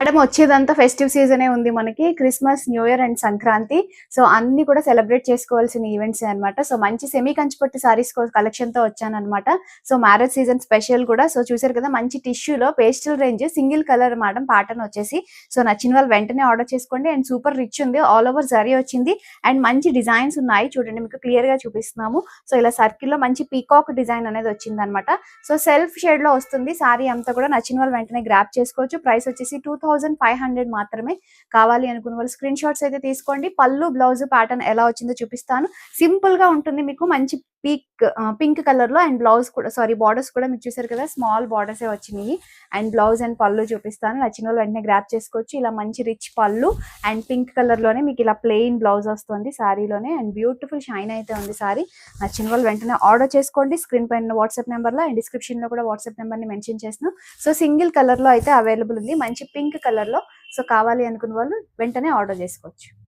Madam వచ్చేదంతా festive సీజనే ఉంది మనకి. Christmas new year and Sankranti. So అన్ని కూడా సెలబ్రేట్ చేసుకోవాల్సిన ఈవెంట్స్ అన్నమాట. సో మంచి సెమీ కంచిపట్టు సారీస్ కలెక్షన్తో వచ్చానమాట సో మ్యారేజ్ సీజన్ స్పెషల్ కూడా. సో చూసారు కదా మంచి టిష్యూలో pastel range single colour madam pattern వచ్చేసి. సో నచ్చిన వాళ్ళు వెంటనే ఆర్డర్ చేసుకోండి. అండ్ సూపర్ రిచ్ ఉంది. ఆల్ ఓవర్ జరీ వచ్చింది. అండ్ మంచి డిజైన్స్ ఉన్నాయి. చూడండి మీకు క్లియర్గా చూపిస్తున్నాము. సో ఇలా సర్కిల్లో మంచి పీకాక్ డిజైన్ అనేది వచ్చింది అనమాట సో సెల్ఫ్ షేడ్లో వస్తుంది. సారీ అంతా కూడా నచ్చిన వాళ్ళు వెంటనే గ్రాప్ చేసుకోవచ్చు. ప్రైస్ వచ్చేసి టూ థౌసండ్ ఫైవ్ హండ్రెడ్ మాత్రమే కావాలి అనుకున్న వాళ్ళు స్క్రీన్ షాట్స్ అయితే తీసుకోండి. పళ్ళు బ్లౌజ్ ప్యాటర్న్ ఎలా వచ్చిందో చూపిస్తాను. సింపుల్గా ఉంటుంది మీకు మంచి పీక్ పింక్ కలర్లో అండ్ బ్లౌజ్ కూడా సారీ బార్డర్స్ కూడా మీరు చూసారు కదా స్మాల్ బార్డర్స్ వచ్చినాయి. అండ్ బ్లౌజ్ అండ్ పళ్ళు చూపిస్తాను. నచ్చిన వాళ్ళు వెంటనే గ్రాప్ చేసుకోవచ్చు. ఇలా మంచి రిచ్ పళ్ళు అండ్ పింక్ కలర్లోనే మీకు ఇలా ప్లెయిన్ బ్లౌజ్ వస్తుంది సారీలోనే అండ్ బ్యూటిఫుల్ షైన్ అయితే ఉంది సారీ నచ్చిన వాళ్ళు వెంటనే ఆర్డర్ చేసుకోండి. స్క్రీన్ పైన వాట్సాప్ నెంబర్లో అండ్ డిస్క్రిప్షన్లో కూడా వాట్సాప్ నెంబర్ని మెన్షన్ చేస్తున్నాం. సో సింగిల్ కలర్లో అయితే అవైలబుల్ ఉంది. మంచి పింక్ కలర్లో. సో కావాలి అనుకున్న వాళ్ళు వెంటనే ఆర్డర్ చేసుకోవచ్చు.